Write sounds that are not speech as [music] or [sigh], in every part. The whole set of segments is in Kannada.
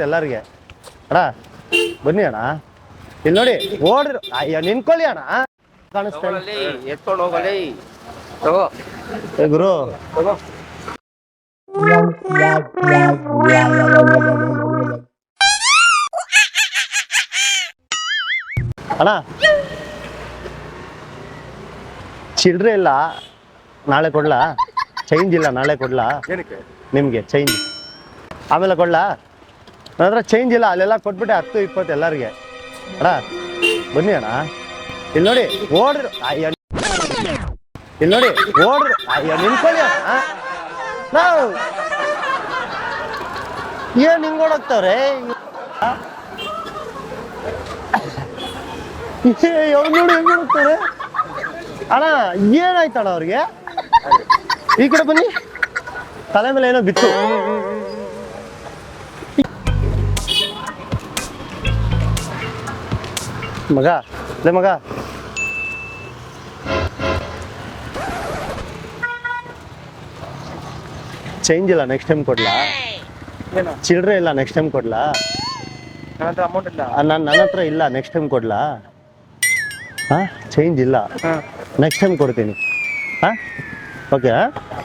ಇಪ್ಪತ್ತು ಎಲ್ಲರಿಗೆ. ಅಣ್ಣ ಬನ್ನಿ ಅಣ್ಣ. ಇಲ್ಲಿ ನೋಡಿ ಓಡ್ರಿ. ಅಯ್ಯ ನಿನ್ಕೊಳ್ಳಿ ಅಣ್ಣ. ಕಾಣಿಸ್ತಾ ಇಲ್ಲ. ತಗೊಳ್ಳಿ ಎತ್ಕೊಂಡು ಹೋಗಲಿ. ತಗೋ. ಏ ಗುರು. ತಗೋ. ಅಣ್ಣ. ಚಿಲ್ರೆ ಇಲ್ಲ. ನಾಳೆ ಕೊಡ್ಲಾ? ಚೇಂಜ್ ಇಲ್ಲ ನಾಳೆ ಕೊಡ್ಲಾ? ಏನಕ್ಕೆ? ನಿಮಗೆ ಚೇಂಜ್ ಆಮೇಲೆ ಕೊಡ್ಲಾ? ನನ್ನ ಹತ್ರ ಚೇಂಜ್ ಇಲ್ಲ, ಅಲ್ಲೆಲ್ಲ ಕೊಟ್ಬಿಟ್ಟೆ ಹತ್ತು, ಇಪ್ಪತ್ತು ಎಲ್ಲರಿಗೆ. ಅಣ್ಣ, ಬನ್ನಿ ಅಣ್ಣ. ಇಲ್ಲಿ ನೋಡಿ, ಓಡ್ರಿ. ಇಲ್ಲಿ ನೋಡಿ, ಓಡ್ರಿ. ನಿಂತ್ಕೊಳ್ಳಿ ಅಣ್ಣ. ನಾವು. ಏನು ಹಿಂಗೆ ಓಡೋಗ್ತವ್ರೆ ನೋಡಿ ಹೆಂಗ್ ಓಡೋಗ್ತಾರೆ ಅಣ್ಣ, ಏನಾಯ್ತಣ್ಣ ಅವ್ರಿಗೆ? ಈ ಕಡೆ ಬನ್ನಿ. ತಲೆ ಮೇಲೆ ಏನೋ ಬಿತ್ತು. ಮಗ ಲೇ ಮಗ. ಚೇಂಜ್ ಇಲ್ಲ ನೆಕ್ಸ್ಟ್ ಟೈಮ್ ಕೊಡ್ಲಾ? ಏನು? ಚಿಲ್ಲರೆ ಇಲ್ಲ ನೆಕ್ಸ್ಟ್ ಟೈಮ್ ಕೊಡ್ಲಾ? ನನ್ನ ಹತ್ರ ಅಮೌಂಟ್ ಇಲ್ಲ. ನಾನು ನನ್ನ ಹತ್ರ ಇಲ್ಲ ನೆಕ್ಸ್ಟ್ ಟೈಮ್ ಕೊಡ್ಲಾ? ಹಾ ಚೇಂಜ್ ಇಲ್ಲ. ಹಾ. ನೆಕ್ಸ್ಟ್ ಟೈಮ್ ಕೊಡ್ತೀನಿ. ಹಾ? ಓಕೆ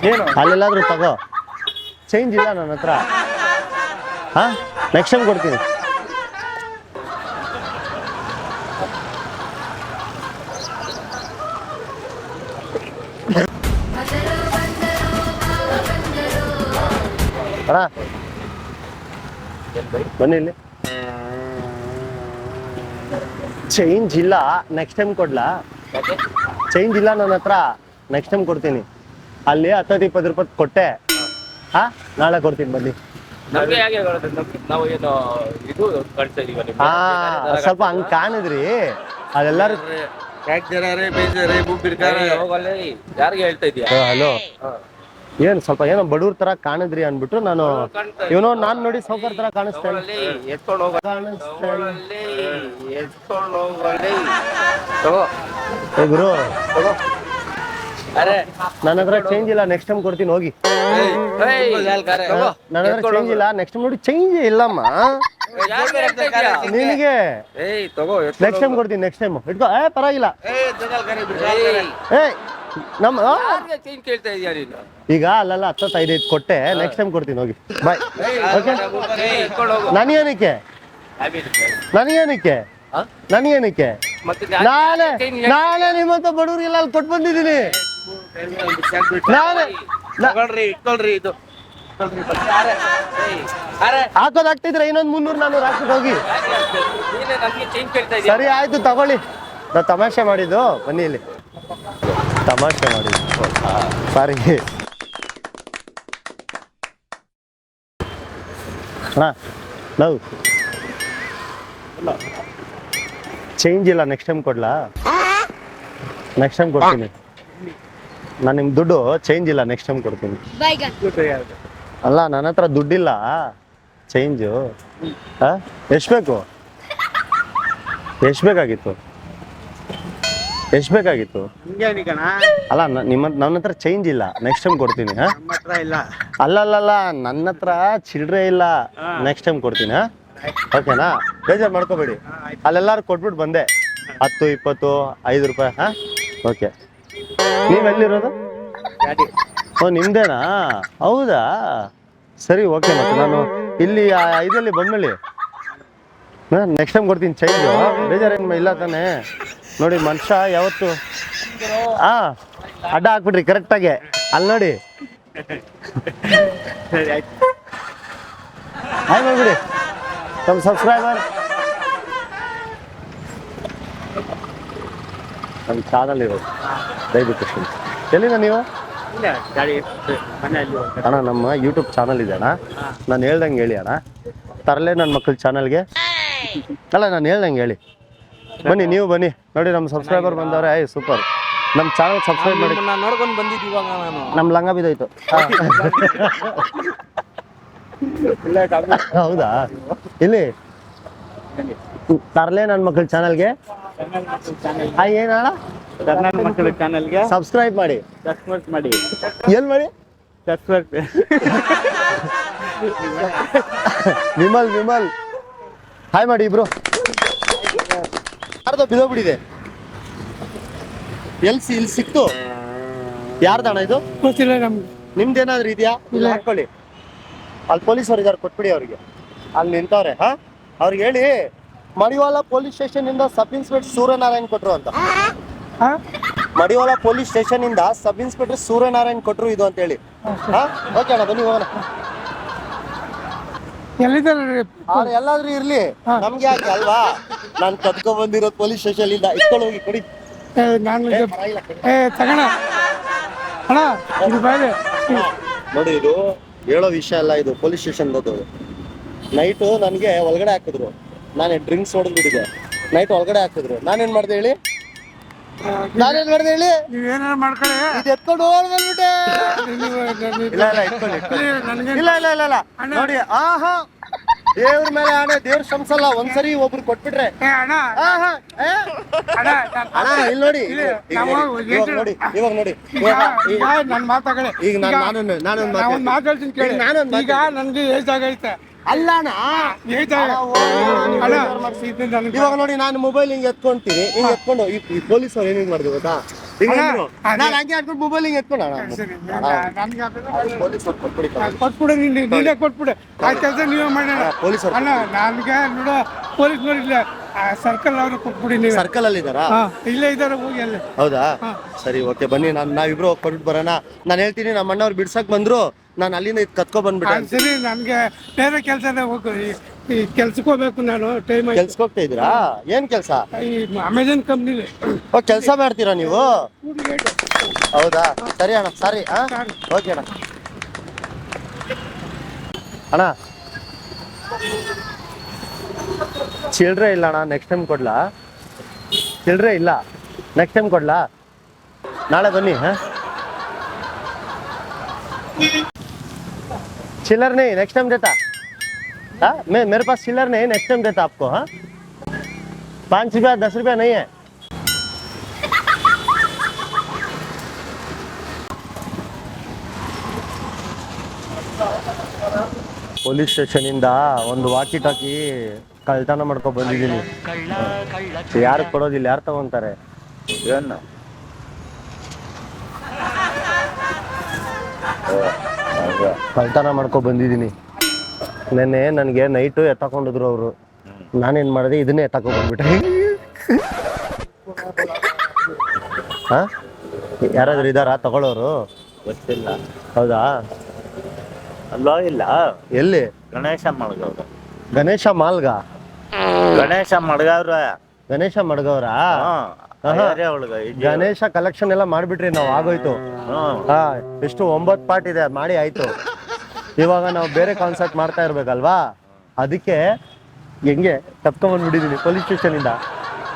ಏನು? ಅಲ್ಲೆಲ್ಲಾದ್ರೂ ತಗೋ. ಚೇಂಜ್ ಇಲ್ಲ ನನ್ನ ಹತ್ರ. ಹಾ? ನೆಕ್ಸ್ಟ್ ಟೈಮ್ ಕೊಡ್ತೀನಿ. ಅಣ್ಣ. ಬನ್ನಿ ಇಲ್ಲಿ. ಚೇಂಜ್ ಇಲ್ಲ. Next time ಕೊಡ್ಲಾ? ಚೇಂಜ್ ಇಲ್ಲ ನನ್ನ ಹತ್ರ. ನೆಕ್ಸ್ಟ್ ಟೈಮ್ ಕೊಡ್ತೀನಿ. ಅಲ್ಲಿ ಹತ್ತತ್ತು ಇಪ್ಪತ್ತು ರೂಪಾಯಿ ಕೊಟ್ಟೆ. ಹಾ ನಾಳೆ ಕೊಡ್ತೀನಿ ಬನ್ನಿ. ಹಾ ಸ್ವಲ್ಪ ಹಂಗ್ ಕಾಣಿದ್ರಿ. ಅದೆಲ್ಲಾರು ಯಾಕೆ ಬೇಜಾರೆ ಬುಬ್ಬಿರ್ತಾರೆ ಏ, ಹೋಗಲ್ಲಿ. ಯಾರಿಗೆ ಹೇಳ್ತಾ ಇದೀಯಾ? ಹಲೋ. ಏನ್ ಸ್ವಲ್ಪ ಏನೋ ಬಡವ್ರ ತರ ಕಾಣಿದ್ರಿ ಅನ್ಬಿಟ್ಟು ನಾನು ಇವನು ನಾನ್ ನೋಡಿ ಸೌಕರ್ ತರ ಕಾಣಿಸ್ತೇನೆ ಗುರು. ನನ್ನ ಹತ್ರ ಚೇಂಜ್ ಇಲ್ಲ. ನೆಕ್ಸ್ಟ್ ಟೈಮ್ ಕೊಡ್ತೀನಿ ಹೋಗಿ. ಏಯ್. ನನ್ನ ಹತ್ರ ಚೇಂಜ್ ಇಲ್ಲ. ನೆಕ್ಸ್ಟ್ ಟೈಮ್ ನೋಡಿ ಚೇಂಜ್ ಇಲ್ಲಮ್ಮ. ನಿನಗೆ. ಏಯ್ ತಗೋ ನೆಕ್ಸ್ಟ್ ಟೈಮ್ ಕೊಡ್ತೀನಿ ನೆಕ್ಸ್ಟ್ ಟೈಮ್ ಇಟ್ಕೋ. ಏ ಪರವಾಗಿಲ್ಲ. ಏ ನಮ್ಮ ಆ, ಚೇಂಜ್ ಕೇಳ್ತಾ ಇದೀಯ ನೀನು? ಈಗ ಅಲ್ಲೆಲ್ಲ ಹತ್ತತ್ತು ಐದು ಕೊಟ್ಟೆ ನೆಕ್ಸ್ಟ್ ಟೈಮ್ ಕೊಡ್ತೀನಿ ಹೋಗಿ. ಬಾಯ್ ಓಕೆ ಎತ್ಕೊಂಡು ಹೋಗು ನನಗೇನಕ್ಕೆ. ನನಗೇನಕ್ಕೆ? ಹಾ? ನನಗೇನಕ್ಕೆ? ಮತ್ತೆ ನಾಳೆ change ನಾಳೆ ನಿಮ್ಮಂತ ಬಡವ್ರಿಗೆಲ್ಲ ಅಲ್ಲಿ ಕೊಟ್ಟು ಬಂದಿದ್ದೀನಿ. ನಾಳೆ ನಾ- ತಗೊಳ್ರಿ ಇಟ್ಕೊಳ್ರಿ ಇದು. ಏಯ್, ಅರೆ ಹಾಕೋದಾಗ್ತಿದ್ರೆ ಇನ್ನೊಂದು ಮುನ್ನೂರು ನಾನ್ನೂರು ಹಾಕ್ಬಿಟ್ಟು ಹೋಗಿ. ನೀನೇ ನನ್ಗೆ ಚೇಂಜ್ ಕೇಳ್ತಾ ಇದೀಯ? ಸರಿ ಆಯ್ತು ತಗೊಳ್ಳಿ. ನಾ ತಮಾಷೆ ಮಾಡಿದ್ದು ಬನ್ನಿ ಇಲ್ಲಿ. ತಮಾಷೆ ಮಾಡಿ ಸಾರಿ ಅಣ್ಣ ನಾವು ಚೇಂಜ್ ಇಲ್ಲ ನೆಕ್ಸ್ಟ್ ಟೈಮ್ ಕೊಡ್ಲಾ? ನೆಕ್ಸ್ಟ್ ಟೈಮ್ ಕೊಡ್ತೀನಿ. ನಾನು ನಿಮ್ ದುಡ್ಡು ಚೇಂಜ್ ಇಲ್ಲ ನೆಕ್ಸ್ಟ್ ಟೈಮ್ ಕೊಡ್ತೀನಿ. ಅಲ್ಲ ನನ್ನ ಹತ್ರ ದುಡ್ಡಿಲ್ಲ. ಚೇಂಜು ಎಷ್ಟು ಬೇಕು? ಎಷ್ಟು ಬೇಕಾಗಿತ್ತು? ಎಷ್ಟು ಬೇಕಾಗಿತ್ತು? ಅಲ್ಲ ನ- ನಿಮ್ಮ ನನ್ನ ಹತ್ರ ಚೇಂಜ್ ಇಲ್ಲ. ನೆಕ್ಸ್ಟ್ ಟೈಮ್ ಕೊಡ್ತೀನಿ ಹಾ? ನಮ್ಮ ಹತ್ರ ಇಲ್ಲ. ಅಲ್ಲಲ್ಲಲ್ಲ ನನ್ನ ಹತ್ರ ಚಿಲ್ಲರೆ ಇಲ್ಲ. ನೆಕ್ಸ್ಟ್ ಟೈಮ್ ಕೊಡ್ತೀನಿ ಹಾ? ಓಕೆನಾ ಬೇಜಾರು ಮಾಡ್ಕೋಬೇಡಿ. ಅಲ್ಲೆಲ್ಲಾರು ಕೊಟ್ಬಿಟ್ಟು ಬಂದೆ. ಹತ್ತು ಇಪ್ಪತ್ತು ಐದು ರೂಪಾಯಿ ಹಾ? ಓಕೆ ನೀವೆಲ್ಲಿರೋದು ಗಾಡಿ. ಓ ನಿಮ್ದೇನಾ? ಹೌದಾ? ಸರಿ ಓಕೆ ಮತ್ತೆ ನಾನು ಇಲ್ಲಿ ಆ ಇದರಲ್ಲಿ ಬಂದ್ಮೇಲೆ ನೆಕ್ಸ್ಟ್ ಟೈಮ್ ಕೊಡ್ತೀನಿ ಚೈಲ್ಡು ಬೇಜಾರೇನು ಇಲ್ಲ ತಾನೆ? ನೋಡಿ ಮನುಷ್ಯ ಯಾವತ್ತು? ಹಾ ಅಡ್ಡ ಹಾಕ್ಬಿಡ್ರಿ ಕರೆಕ್ಟಾಗಿ ಅಲ್ಲಿ ನೋಡಿ. ಹಾಯ್ ಮಾಡ್ಬಿಡಿ ನಮ್ಮ ಸಬ್ಸ್ಕ್ರೈಬರ್ ನಮ್ಮ ಚಾನಲ್ ಇರೋದು ದಯವಿಟ್ಟು. ಎಲ್ಲಿಂದ ನೀವು? ಅಣ್ಣ ನಮ್ಮ ಯೂಟ್ಯೂಬ್ ಚಾನಲ್ ಇದೆ ಅಣ್ಣ. ನಾನು ಹೇಳ್ದಂಗೆ ಹೇಳಿ ಅಣ್ಣ. ತರಲೇ ನನ್ನ ಮಕ್ಕಳ ಚಾನಲ್ಗೆ ಅಲ್ಲ ನಾನು ಹೇಳ್ದಂಗೆ ಹೇಳಿ. ಬನ್ನಿ ನೀವು ಬನ್ನಿ. ನೋಡಿ ನಮ್ಮ ಸಬ್ಸ್ಕ್ರೈಬರ್ ಬಂದವ್ರೆ. ಆಯ್ ಸೂಪರ್. ನಮ್ಮ ಚಾನಲ್ ಸಬ್ಸ್ಕ್ರೈಬ್ ಮಾಡಿ. ನಾನು ನೋಡ್ಕೊಂಡು ಬಂದಿದ್ದು ಇವಾಗ ನಾನು. ನಮ್ಮ ಲಂಗ ಬಿದ್ದೋಯ್ತು. [laughs] ಹೌದಾ? ಇಲ್ಲಿ. ತರಲೆ ನನ್ನ ಮಕ್ಕಳ ಚಾನಲ್ಗೆ. ಏನಣ್ಣ ಕರ್ನಾಟಕ ಮಕ್ಕಳ ಚಾನಲ್ಗೆ. ಸಬ್ಸ್ಕ್ರೈಬ್ ಮಾಡಿ. ಸಬ್ಸ್ಕ್ರೈಬ್ ಮಾಡಿ. ಎಲ್ಲಿ ಮಾಡಿ? ಸಬ್ಸ್ಕ್ರೈಬ್. [laughs] ವಿಮಲ್ ವಿಮಲ್. ಹಾಯ್ ಮಾಡಿ ಇಬ್ರು. ಯಾರ್ದೋ ಬಿದೋಗ್ಬಿಟ್ಟಿದೆ ಎಲ್ ಸಿ ಇಲ್ಲಿ ಸಿಕ್ತು? ಯಾರ್ದಣ ಇದು? ಗೊತ್ತಿಲ್ಲ ನಮ್ಗೆ. ನಿಮ್ದೇನಾದ್ರೂ ಇದೆಯಾ? ಇಲ್ಲ. ಹಾಕೊಳ್ಳಿ. ಅಲ್ಲಿ ಪೊಲೀಸರು ಇದಾರೆ ಕೊಟ್ಬಿಡಿ ಅವ್ರಿಗೆ. ಅಲ್ಲಿ ನಿಂತವ್ರೆ ಹಾ? ಅವ್ರಿಗೆ ಹೇಳಿ ಮಡಿವಾಳ ಪೊಲೀಸ್ ಸ್ಟೇಷನ್ ಇಂದ ಸಬ್ ಇನ್ಸ್ಪೆಕ್ಟರ್ ಸೂರ್ಯನಾರಾಯಣ್ ಕೊಟ್ರು ಅಂತ. ಹಾ? ಮಡಿವಾಳ ಪೊಲೀಸ್ ಸ್ಟೇಷನ್ ಇಂದ ಸಬ್ ಇನ್ಸ್ಪೆಕ್ಟರ್ ಸೂರ್ಯನಾರಾಯಣ್ ಕೊಟ್ರು ಇದು ಅಂತ ಹೇಳಿ ಹಾ? ಓಕೆ ಅಣ್ಣ ಬನ್ನಿ ಹೋಗೋಣ. ಎಲ್ಲಿದ್ದಾರೆ? ಅವ್ರು ಎಲ್ಲಾದ್ರೂ ಇರ್ಲಿ. ನಮ್ಗೆ ಯಾಕೆ ಅಲ್ವಾ? ನಾನ್ ಕದ್ಕೊ ಬಂದಿರೋದು ಪೊಲೀಸ್ ಸ್ಟೇಷನ್ ಇಂದ ಇಟ್ಕೊಂಡು ಹೋಗಿ ಕೊಡಿ. ನಾನು ಏ ತಗೋಣ. ಅಣ್ಣ ಇದು ಬೇರೆ ನೋಡಿ ಇದು ಹೇಳೋ ವಿಷಯ ಅಲ್ಲ ಇದು ಪೊಲೀಸ್ ಸ್ಟೇಷನ್ ನೈಟು ನನಗೆ ಒಳಗಡೆ ಹಾಕಿದ್ರು. ನಾನು ಡ್ರಿಂಕ್ಸ್ ಹೊಡೆದ್ಬಿಟ್ಟಿದ್ದೆ. ನೈಟ್ ಒಳಗಡೆ ಹಾಕಿದ್ರು. ನಾನೇನ್ ಮಾಡ್ದೆ ಹೇಳಿ? ನಾನೇನ್ ಮಾಡಿದೆ ಹೇಳಿ? ನೀವೇನಾರು ಮಾಡ್ಕೊಳ್ಳಿ. ಇದು ಎತ್ಕೊಂಡು ನೀವು- ನೀವು- ಇಲ್ಲ ಇಲ್ಲ ಇಟ್ಕೊಳ್ಳಿ ಇಟ್ಕೊಳ್ಳಿ. ನನಗೆ ಇಲ್ಲ ಇಲ್ಲ ಇಲ್ಲ ಇಲ್ಲ. ನೋಡಿ ಆಹಾ. ದೇವ್ರ ಮೇಲೆ ಆಣೆ ದೇವ್ರ ಶಂಸಲ್ಲ ಒಂದ್ಸರಿ ಒಬ್ರು ಕೊಟ್ಬಿಟ್ರೆ. ಏ ಅಣ್ಣ. ಆಹಾ ಏ? ಅಣ್ಣ ನಾನ್- ಅಣ್ಣ ಇಲ್ಲಿ ನೋಡಿ. ಇಲ್ಲಿ ನೋಡಿ, ಇವಾಗ ನೋಡಿ ಇವಾಗ ನೋಡಿ. ಈಗ ಈಗ ನನ್ ಮಾತಾಗಳೆ ಈಗ ನಾನು ನಾನೊಂದು ನಾನೊಂದು ಮಾತು ಮಾತಾಡ್ತೀನಿ. ಕೇಳಿ. ನಾನೊಂದು ಈಗ ನನ್ಗೆ ಏಜ್ ಆಗೈತೆ. ಅಲ್ಲ ಅಣ್ಣ ಇವಾಗ ನೋಡಿ ನಾನು ಮೊಬೈಲ್ ಹಿಂಗ್ ಎತ್ಕೊಂತೀನಿ. ಹಿಂಗ್ ಎತ್ಕೊಂಡು ಈ ಪೊಲೀಸ್ ಅವ್ರು ಏನೇನ್ ಮಾಡಿದ್ರು ಗೊತ್ತಾ? ನಾನು. ಹಂಗೆ ಹಾಕ್ಬಿಟ್ಟು ಮೊಬೈಲ್ ಹಿಂಗ್ ಎತ್ಕೊಂಡು ಕೊಟ್ಬಿಡಿ ನೀನು ಕೊಟ್ಬಿಡು. ಆ ಕೆಲಸ ನೀವೇ ಮಾಡೋಣ. ಪೊಲೀಸ್ ಅಣ್ಣ ನನ್ಗೆ ನೋಡು ಪೊಲೀಸ್ ನೋಡಿಲ್ಲ ಸರ್ಕಲ್ ಅವ್ರು ಕೊಟ್ಬಿಡಿ ನೀವು. ಸರ್ಕಲ್ ಅಲ್ಲಿ ಇದಾರಾ ಇಲ್ಲೇ ಇದ್ದಾರ ಹೋಗಿ ಅಲ್ಲಿ. ಹೌದಾ? ಸರಿ ಓಕೆ ಬನ್ನಿ ನಾನ್ ನಾವಿಬ್ರು ಹೋಗಿ ಕೊಟ್ಬಿಟ್ಟು ಬರೋಣ. ನಾನು ಹೇಳ್ತೀನಿ ನಮ್ಮ ಅಣ್ಣವ್ರು ಬಿಡ್ಸಕ್ ಬಂದ್ರು. ನಾನು ಅಲ್ಲಿಂದ ಇದು ಕತ್ಕೊ ಬಂದ್ಬಿಟ್ಟೆ ಸರಿ ನನ್ಗೆ ಬೇರೆ ಕೆಲಸನೇ ಹೋಗು. ಈ- ಕೆಲ್ಸಕ್ಕೆ ಹೋಗ್ಬೇಕು ನಾನು ಟೈಮ್ ಕೆಲ್ಸಕ್ಕೆ ಹೋಗ್ತಾ ಇದ್ದೀರಾ? ಏನ್ ಕೆಲಸ? ಈ ಅಮೆಜಾನ್ ಕಂಪ್ನಿಲಿ ಓ ಕೆಲಸ ಮಾಡ್ತೀರಾ ನೀವು? ಹೌದಾ? ಸರಿ ಅಣ್ಣ ಸರಿ ಹಾ ಓಕೆ ಅಣ್ಣ. ಅಣ್ಣ. ಚಿಲ್ಡ್ರೆ ಇಲ್ಲ ಅಣ್ಣ ನೆಕ್ಸ್ಟ್ ಟೈಮ್ ಕೊಡ್ಲಾ? ಚಿಲ್ಡ್ರೆ ಇಲ್ಲ ನೆಕ್ಸ್ಟ್ ಟೈಮ್ ಕೊಡ್ಲಾ? ನಾಳೆ ಬನ್ನಿ ಹಾ? चिल्लर नहीं नेक्स्ट टाइम देता हाँ मैं मेरे पास चिल्लर नहीं नेक्स्ट टाइम देता आपको हाँ पाँच रुपया दस रुपया नहीं है ಪೊಲೀಸ್ ಸ್ಟೇಷನಿಂದ ಒಂದು ವಾಕಿ ಟಾಕಿ ಕಳ್ತನ ಮಾಡ್ಕೊಂಡ್ ಬಂದಿದ್ದೀನಿ ಯಾರು ಕೊಡೋದಿಲ್ಲ ಯಾರು ತಗೊಂತಾರೆ ಕಳ್ತನ ಮಾಡ್ಕೊ ಬಂದಿದ್ದೀನಿ. ನೆನ್ನೆ ನನಗೆ ನೈಟು ಎತ್ತಕೊಂಡಿದ್ರು ಅವರು. ನಾನೇನ್ ಮಾಡಿದೆ? ಇದನ್ನೇ ಎತ್ತಕೊಂಡ್ ಬಂದ್ಬಿಟ್ಟೆ. ಹಾ? ಯಾರಾದ್ರೂ ಇದಾರಾ? ತಗೊಳ್ಳೋರು ಗೊತ್ತಿಲ್ಲ. ಹೌದಾ? ಅಲ್ಲೋ ಇಲ್ಲ. ಎಲ್ಲಿ? ಗಣೇಶ ಮಡ್ಗವ್ರ ಗಣೇಶ ಮಾಲ್ಗ? ಗಣೇಶ ಮಡ್ಗವ್ರ ಗಣೇಶ ಮಡ್ಗವ್ರ ಗಣೇಶ ಕಲೆಕ್ಷನ್ ಎಲ್ಲ ಮಾಡ್ಬಿಟ್ರಿ ನಾವು ಆಗೋಯ್ತು. ಹಾ. ಎಷ್ಟು ಒಂಬತ್ ಪಾರ್ಟ್ ಇದೆ ಅದ್ ಮಾಡಿ ಆಯ್ತು. ಇವಾಗ ನಾವು ಬೇರೆ ಕಾನ್ಸರ್ಟ್ ಮಾಡ್ತಾ ಇರ್ಬೇಕಲ್ವಾ? ಅದಕ್ಕೆ ಹೆಂಗೆ ತಪ್ಕೊಂಡ್ಬಂದ್ಬಿಟ್ಟಿದೀನಿ ಪೊಲೀಸ್ ಸ್ಟೇಷನ್ ಇಂದ.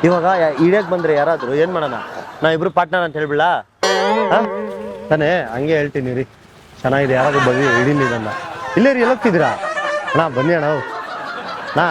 ಇವಾಗ ಇಡಿಯಕ್ ಬಂದ್ರೆ ಯಾರಾದ್ರು ಏನ್ ಮಾಡೋಣ? ನಾ ಇಬ್ರು ಪಾರ್ಟ್ನರ್ ಅಂತ ಹೇಳ್ಬಿಡ ಹಾ? ತಾನೇ ಹಂಗೆ ಹೇಳ್ತೀನಿ ರೀ ಚೆನ್ನಾಗಿದೆ ಯಾರಾದ್ರೂ ಬನ್ನಿ ಹಿಡೀನಿ ನನ್ನ ಇಲ್ಲೇ ರೀ ಎಲ್ಲೋಗ್ತಿದ್ದೀರಾ? ಅಣ್ಣ ಬನ್ನಿ ಅಣ್ಣ ನಾ